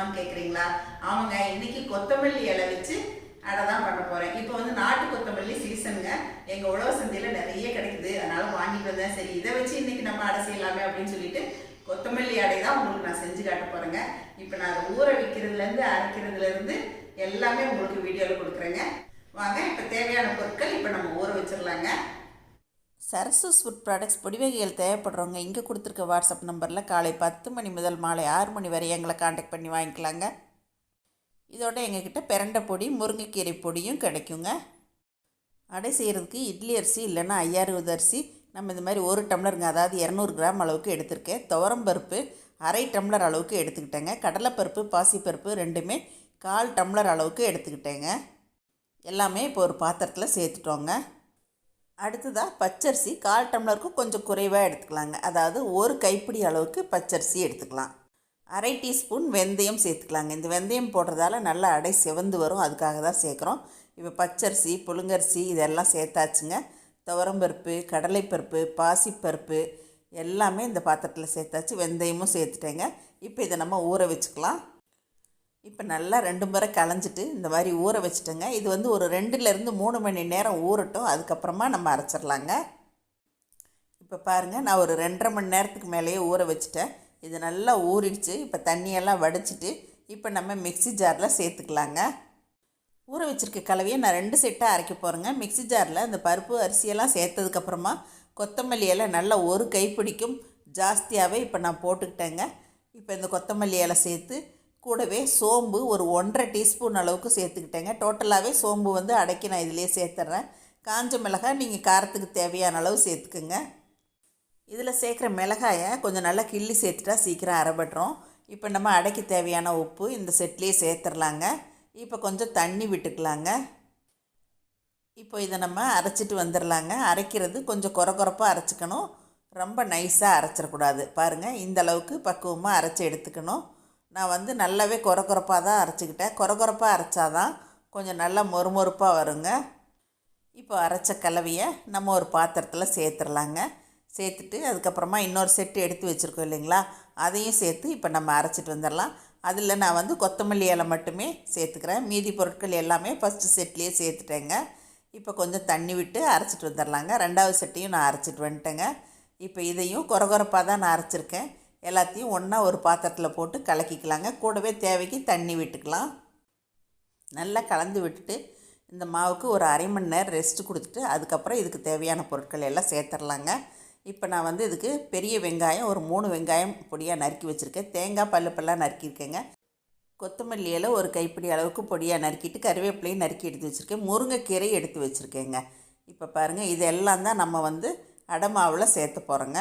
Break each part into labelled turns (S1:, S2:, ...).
S1: செய்யுமான்னு கேட்குறீங்களா ஆமாங்க இன்னைக்கு கொத்தமல்லி இலை வச்சு அடை தான் பண்ண போகிறேன் இப்போ வந்து நாட்டு கொத்தமல்லி சீசனுங்க எங்கள் உழவு சந்தையில் நிறைய கிடைக்குது. அதனால் வாங்கிட்டு வந்தேன். சரி இதை வச்சு இன்னைக்கு நம்ம அடை செய்யலாமே அப்படின்னு சொல்லிட்டு கொத்தமல்லி அடை தான் உங்களுக்கு நான் செஞ்சு காட்ட போகிறேங்க இப்போ நான் ஊற வைக்கிறதுலேருந்து அரைக்கிறதுலேருந்து எல்லாமே உங்களுக்கு வீடியோவில் கொடுக்குறேங்க. வாங்க இப்போ தேவையான பொருட்கள் இப்போ நம்ம ஊற வச்சிடலாங்க
S2: சரசஸ் ஃபுட் ப்ராடக்ட்ஸ் பொடி வகைகள் தேவைப்படுறவங்க இங்கே கொடுத்துருக்க வாட்ஸ்அப் நம்பரில் காலை பத்து மணி முதல் மாலை ஆறு மணி வரை எங்களை காண்டாக்ட் பண்ணி வாங்கிக்கலாங்க. இதோட எங்ககிட்ட பெரண்டை பொடி முருங்கைக்கீரை பொடியும் கிடைக்குங்க. அடை செய்கிறதுக்கு இட்லி அரிசி இல்லைன்னா ஐயாறுவது அரிசி. நம்ம இந்த மாதிரி ஒரு டம்ளருங்க அதாவது இரநூறு கிராம் அளவுக்கு எடுத்திருக்கேன். துவரம்பருப்பு அரை டம்ளர் அளவுக்கு எடுத்துக்கிட்டேங்க. கடலைப்பருப்பு பாசிப்பருப்பு ரெண்டுமே கால் டம்ளர் அளவுக்கு எடுத்துக்கிட்டேங்க. எல்லாமே இப்போ ஒரு பாத்திரத்தில் சேர்த்துட்டோங்க. அடுத்ததாக பச்சரிசி. கால் டம்ளருக்கும் கொஞ்சம் குறைவாக எடுத்துக்கலாங்க. அதாவது ஒரு கைப்பிடி அளவுக்கு பச்சரிசி எடுத்துக்கலாம். அரை டீஸ்பூன் வெந்தயம் சேர்த்துக்கலாங்க. இந்த வெந்தயம் போடுறதால நல்லா அடை செவந்து வரும். அதுக்காக தான் சேர்க்குறோம். இப்போ பச்சரிசி புழுங்கரிசி இதெல்லாம் சேர்த்தாச்சுங்க. துவரம்பருப்பு கடலைப்பருப்பு பாசிப்பருப்பு எல்லாமே இந்த பாத்திரத்தில் சேர்த்தாச்சு. வெந்தயமும் சேர்த்துட்டேங்க. இப்போ இதை நம்ம ஊற வச்சுக்கலாம். இப்போ நல்லா ரெண்டு முறை கலைஞ்சிட்டு இந்த மாதிரி ஊற வச்சுட்டேங்க. இது வந்து ஒரு ரெண்டுலேருந்து மூணு மணி நேரம் ஊறட்டும். அதுக்கப்புறமா நம்ம அரைச்சிடலாங்க. இப்போ பாருங்கள் நான் ஒரு ரெண்டரை மணி நேரத்துக்கு மேலேயே ஊற வச்சுட்டேன். இது நல்லா ஊறிடுச்சு. இப்போ தண்ணியெல்லாம் வடிச்சிட்டு இப்போ நம்ம மிக்ஸி ஜாரில் சேர்த்துக்கலாங்க. ஊற வச்சுருக்க கலவையை நான் ரெண்டு செட்டாக அரைக்க போகிறேங்க மிக்ஸி ஜாரில் இந்த பருப்பு அரிசியெல்லாம் சேர்த்ததுக்கப்புறமா கொத்தமல்லி இலை நல்லா ஒரு கைப்பிடிக்கும். ஜாஸ்தியாகவே இப்போ நான் போட்டுக்கிட்டேங்க. இப்போ இந்த கொத்தமல்லி இலை சேர்த்து கூடவே சோம்பு ஒரு ஒன்றரை டீஸ்பூன் அளவுக்கு சேர்த்துக்கிட்டேங்க. டோட்டலாகவே சோம்பு வந்து அடைக்கி நான் இதிலே சேர்த்துட்றேன் காஞ்ச மிளகாய் நீங்கள் காரத்துக்கு தேவையான அளவு சேர்த்துக்குங்க. இதில் சேர்க்குற மிளகாயை கொஞ்சம் நல்லா கிள்ளி சேர்த்துட்டா சீக்கிரம் அரைபட்டுரும். இப்போ நம்ம அடைக்கு தேவையான உப்பு இந்த செட்லேயே சேர்த்துடலாங்க இப்போ கொஞ்சம் தண்ணி விட்டுக்கலாங்க. இப்போ இதை நம்ம அரைச்சிட்டு வந்துடலாங்க அரைக்கிறது கொஞ்சம் குறை குறைப்பாக அரைச்சிக்கணும். ரொம்ப நைஸாக அரைச்சிடக்கூடாது. பாருங்கள் இந்த அளவுக்கு பக்குவமாக அரைச்சி எடுத்துக்கணும். நான் வந்து நல்லாவே குறக்குறப்பாக தான் அரைச்சிக்கிட்டேன். குறக்குறப்பாக அரைச்சா தான் கொஞ்சம் நல்லா மொறுமொறுப்பாக வருங்க. இப்போ அரைச்ச கலவையை நம்ம ஒரு பாத்திரத்தில் சேர்த்துடலாங்க சேர்த்துட்டு அதுக்கப்புறமா இன்னொரு செட்டு எடுத்து வச்சுருக்கோம் இல்லைங்களா? அதையும் சேர்த்து இப்போ நம்ம அரைச்சிட்டு வந்துடலாம். அதில் நான் வந்து கொத்தமல்லி இலை மட்டுமே சேர்த்துக்கிறேன். மீதி பொருட்கள் எல்லாமே ஃபஸ்ட்டு செட்லேயே சேர்த்துட்டேங்க. இப்போ கொஞ்சம் தண்ணி விட்டு அரைச்சிட்டு வந்துடலாங்க. ரெண்டாவது செட்டையும் நான் அரைச்சிட்டு வந்துட்டேங்க. இப்போ இதையும் குறகுறப்பாக தான் நான் அரைச்சிருக்கேன். எல்லாத்தையும் ஒன்றா ஒரு பாத்திரத்தில் போட்டு கலக்கிக்கலாங்க. கூடவே தேவைக்கு தண்ணி விட்டுக்கலாம். நல்லா கலந்து விட்டுட்டு இந்த மாவுக்கு ஒரு அரை மணி நேரம் ரெஸ்ட்டு கொடுத்துட்டு அதுக்கப்புறம் இதுக்கு தேவையான பொருட்கள் எல்லாம் சேர்த்துடலாங்க இப்போ நான் வந்து இதுக்கு பெரிய வெங்காயம் ஒரு மூணு வெங்காயம் பொடியாக நறுக்கி வச்சுருக்கேன். தேங்காய் பல்லு பல்லாக நறுக்கியிருக்கேங்க. கொத்தமல்லி இலை ஒரு கைப்பிடி அளவுக்கு பொடியாக நறுக்கிட்டு கருவேப்பிலையும் நறுக்கி எடுத்து வச்சுருக்கேன். முருங்கைக்கீரை எடுத்து வச்சுருக்கேங்க. இப்போ பாருங்கள் இதெல்லாம் தான் நம்ம வந்து அடமாவில் சேர்த்து போகிறோங்க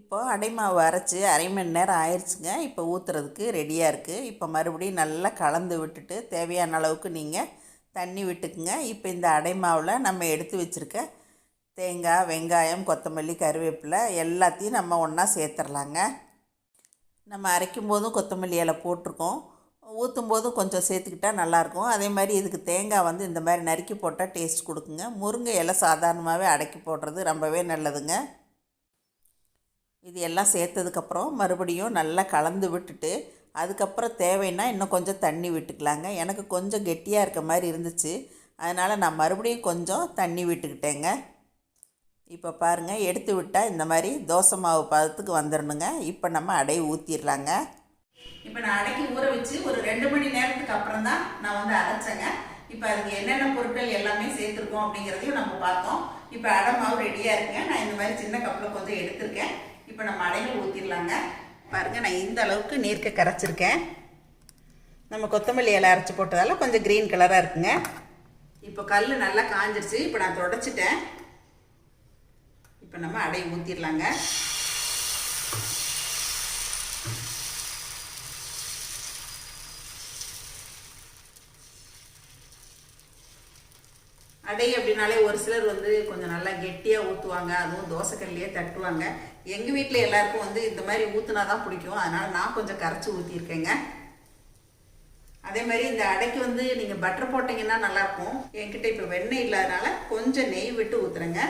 S2: இப்போ அடைமாவு அரைச்சி அரை மணி நேரம் ஆயிடுச்சுங்க இப்போ ஊற்றுறதுக்கு ரெடியாக இருக்குது இப்போ மறுபடியும் நல்லா கலந்து விட்டுட்டு தேவையான அளவுக்கு நீங்கள் தண்ணி விட்டுக்குங்க. இப்போ இந்த அடைமாவில் நம்ம எடுத்து வச்சுருக்க தேங்காய் வெங்காயம் கொத்தமல்லி கருவேப்பிலை எல்லாத்தையும் நம்ம ஒன்றா சேர்த்துடலாங்க நம்ம அரைக்கும் போதும் கொத்தமல்லி இலை போட்டிருக்கோம். ஊற்றும் போதும் கொஞ்சம் சேர்த்துக்கிட்டா நல்லாயிருக்கும் அதே மாதிரி இதுக்கு தேங்காய் வந்து இந்த மாதிரி நறுக்கி போட்டால் டேஸ்ட் கொடுக்குங்க. முருங்கை இலை சாதாரணமாகவே அடக்கி போடுறது ரொம்பவே நல்லதுங்க. இது எல்லாம் சேர்த்ததுக்கப்புறம் மறுபடியும் நல்லா கலந்து விட்டுட்டு அதுக்கப்புறம் தேவைன்னா இன்னும் கொஞ்சம் தண்ணி விட்டுக்கலாங்க. எனக்கு கொஞ்சம் கெட்டியாக இருக்க மாதிரி இருந்துச்சு. அதனால் நான் மறுபடியும் கொஞ்சம் தண்ணி விட்டுக்கிட்டேங்க. இப்போ பாருங்கள் எடுத்து விட்டால் இந்த மாதிரி தோசை மாவு பதத்துக்கு வந்துடணுங்க இப்போ நம்ம அடை ஊற்றிடலாங்க
S1: இப்போ நான் அடக்கி ஊற வச்சு ஒரு ரெண்டு மணி நேரத்துக்கு அப்புறம் தான் நான் வந்து அரைச்சேங்க. இப்போ அதுக்கு என்னென்ன பொருட்கள் எல்லாமே சேர்த்துருக்கோம் அப்படிங்கிறதையும் நம்ம பார்த்தோம். இப்போ அடை மாவு ரெடியாக இருக்குங்க. நான் இந்த மாதிரி சின்ன கப்பில் கொஞ்சம் எடுத்திருக்கேன். இப்போ நம்ம அடைகள் ஊற்றிடலாங்க பாருங்க நான் இந்த அளவுக்கு நீர்க்க கரைச்சிருக்கேன். நம்ம கொத்தமல்லி இலை அரைச்சி போட்டதால கொஞ்சம் க்ரீன் கலராக இருக்குங்க. இப்போ கல் நல்லா காஞ்சிருச்சு. இப்போ நான் தொடச்சிட்டேன். இப்போ நம்ம அடை ஊற்றிடலாங்க அடை அப்படின்னாலே ஒரு சிலர் வந்து கொஞ்சம் நல்லா கெட்டியாக ஊற்றுவாங்க அதுவும் தோசைக்கல்லையே தட்டுவாங்க. எங்கள் வீட்டில் எல்லாருக்கும் வந்து இந்த மாதிரி ஊற்றுனா தான் பிடிக்கும். அதனால் நான் கொஞ்சம் கரைச்சி ஊற்றிருக்கேங்க அதே மாதிரி இந்த அடைக்கு வந்து நீங்கள் பட்டர் போட்டிங்கன்னா நல்லாயிருக்கும். என்கிட்ட இப்போ வெண்ணெய் இல்லாதனால கொஞ்சம் நெய் விட்டு ஊற்றுறேங்க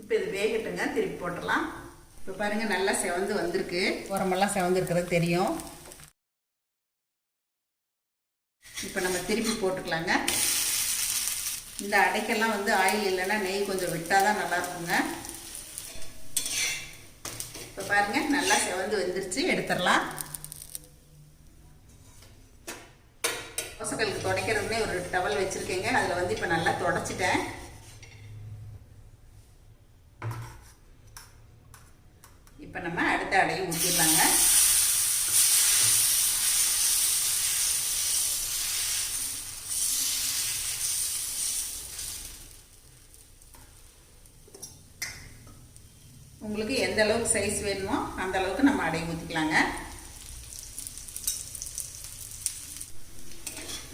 S1: இப்போ இது வேகட்டுங்க. திருப்பி போட்டுடலாம். இப்போ பாருங்கள் நல்லா செவந்து வந்திருக்கு. உரமெல்லாம் செவந்துருக்கிறது தெரியும். திருப்பி போட்டுக்கலாங்க. இந்த அடைக்கெல்லாம் வந்து ஆயில் இல்லைன்னா நெய் கொஞ்சம் விட்டால் தான் நல்லாயிருக்குங்க. இப்போ பாருங்கள் நல்லா செவந்து வந்துருச்சு. எடுத்துடலாம். தோசைக்கலுக்கு துடைக்கிறதுனே ஒரு டவல் வச்சுருக்கேங்க. அதில் வந்து இப்போ நல்லா தொடச்சிட்டேன். இப்போ நம்ம அடுத்த அடையும் ஊற்றிடலாங்க உங்களுக்கு எந்த அளவுக்கு சைஸ் வேணுமோ அந்த அளவுக்கு நம்ம அடை ஊற்றிக்கலாங்க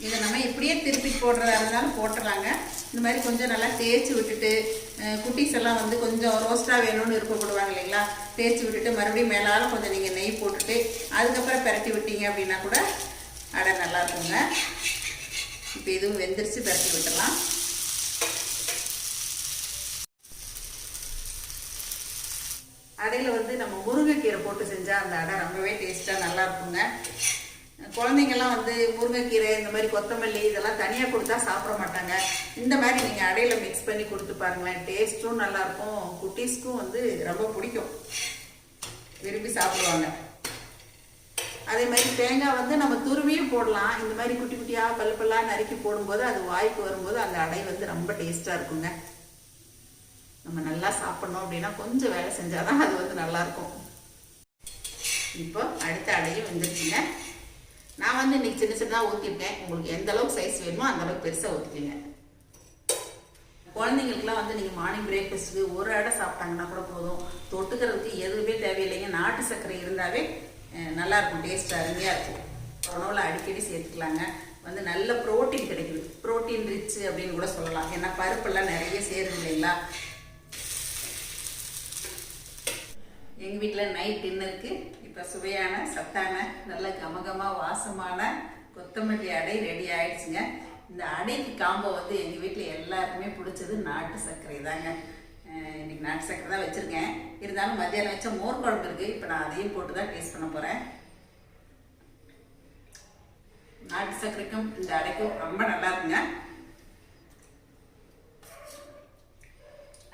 S1: இதை நம்ம இப்படியே திருப்பி போடுறதா இருந்தாலும் போட்டுடலாங்க. இந்த மாதிரி கொஞ்சம் நல்லா தேய்ச்சி விட்டுட்டு குட்டீஸ் எல்லாம் வந்து கொஞ்சம் ரோஸ்ட்டாக வேணும்னு விருப்பப்படுவாங்க இல்லைங்களா? தேய்ச்சி விட்டுட்டு மறுபடியும் மேலாலும் கொஞ்சம் நீங்கள் நெய் போட்டுட்டு அதுக்கப்புறம் பரட்டி விட்டீங்க அப்படின்னா கூட அடை நல்லா இருக்குங்க. இப்போ இதுவும் வெந்துருச்சு பரட்டி விட்டுடலாம். அடையில் வந்து நம்ம முருங்கைக்கீரை போட்டு செஞ்சால் அந்த அடை ரொம்பவே டேஸ்ட்டாக நல்லா இருக்குங்க. குழந்தைங்கெல்லாம் வந்து முருங்கைக்கீரை இந்த மாதிரி கொத்தமல்லி இதெல்லாம் தனியாக கொடுத்தா சாப்பிட மாட்டாங்க. இந்த மாதிரி நீங்கள் அடையில் மிக்ஸ் பண்ணி கொடுத்து பாருங்களேன் டேஸ்ட்டும் நல்லாயிருக்கும் குட்டீஸ்க்கும் வந்து ரொம்ப பிடிக்கும். விரும்பி சாப்பிடுவாங்க. அதே மாதிரி தேங்காய் வந்து நம்ம துருவியும் போடலாம். இந்த மாதிரி குட்டி குட்டியாக பல்லு பல்லாக நறுக்கி போடும்போது அது வாய்க்கு வரும்போது அந்த அடை வந்து ரொம்ப டேஸ்ட்டாக இருக்குங்க. நம்ம நல்லா சாப்பிட்ணும் அப்படின்னா கொஞ்சம் வேலை செஞ்சாதான் அது வந்து நல்லா இருக்கும் இப்போ அடுத்த அடையும் வந்துருச்சுங்க. நான் வந்து இன்னைக்கு சின்ன சின்னதாக ஊற்றிருக்கேன் உங்களுக்கு எந்த அளவுக்கு சைஸ் வேணுமோ அந்த அளவுக்கு பெருசாக ஊற்றிக்கங்க குழந்தைங்களுக்குலாம் வந்து நீங்கள் மார்னிங் பிரேக்ஃபாஸ்ட்டுக்கு ஒரு அடை சாப்பிட்டாங்கன்னா கூட போதும். தொட்டுக்கிறதுக்கு எதுவுமே தேவையில்லைங்க. நாட்டு சர்க்கரை இருந்தாவே நல்லாயிருக்கும். டேஸ்ட் அருமையாக இருக்கும். உணவில் அடிக்கடி சேர்த்துக்கலாங்க. வந்து நல்ல புரோட்டீன் கிடைக்குது. புரோட்டீன் ரிச் அப்படின்னு கூட சொல்லலாம். ஏன்னா பருப்பெல்லாம் நிறைய சேருது இல்லைங்களா? எங்கள் வீட்டில் நைட் டின்னருக்கு இப்போ சுவையான சத்தான நல்ல கமகமாக வாசமான கொத்தமல்லி அடை ரெடி ஆயிடுச்சுங்க. இந்த அடைக்கு காம்போ வந்து எங்கள் வீட்டில் எல்லாருக்குமே பிடிச்சது நாட்டு சர்க்கரை தாங்க. இன்றைக்கி நாட்டு சர்க்கரை தான் வச்சுருக்கேன். இருந்தாலும் மத்தியானம் வச்ச மோர் குழம்பு இருக்குது இப்போ நான் அதையும் போட்டு தான் டேஸ்ட் பண்ண போகிறேன் நாட்டு சர்க்கரைக்கும் இந்த அடைக்கும் ரொம்ப நல்லா இருக்குங்க.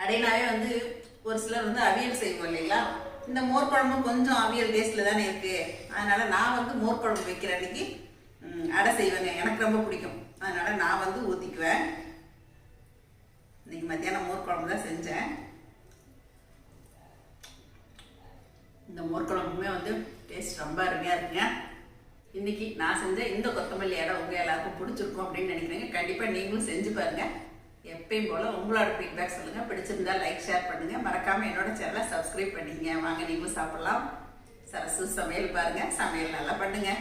S1: அடைனாவே வந்து ஒரு சிலர் வந்து அவியல் செய்வோம் இல்லைங்களா? இந்த மோர் குழம்பு கொஞ்சம் அவியல் டேஸ்ட்ல தானே இருக்கு. அதனால நான் வந்து மோர் குழம்பு வைக்கிற அன்னைக்கு அடை செய்வேங்க. எனக்கு ரொம்ப பிடிக்கும். அதனால நான் வந்து ஊற்றிக்குவேன் இன்னைக்கு மத்தியானம் மோர் குழம்பு தான் செஞ்சேன். இந்த மோர் குழம்புமே வந்து டேஸ்ட் ரொம்ப அருமையாக இருக்குங்க. இன்னைக்கு நான் செஞ்ச இந்த கொத்தமல்லி இடம் உங்கள் எல்லாருக்கும் பிடிச்சிருக்கும் அப்படின்னு நினைக்கிறேங்க. கண்டிப்பாக நீங்களும் செஞ்சு பாருங்க. எப்பயும் போல உங்களோட ஃபீட்பேக் சொல்லுங்க. பிடிச்சிருந்தா லைக் ஷேர் பண்ணுங்க. மறக்காம என்னோட சேனலை சப்ஸ்கிரைப் பண்ணிக்கங்க வாங்க நீங்களும் சாப்பிடலாம். சரசு சமையல் பாருங்க. சமையல் நல்லா பண்ணுங்க.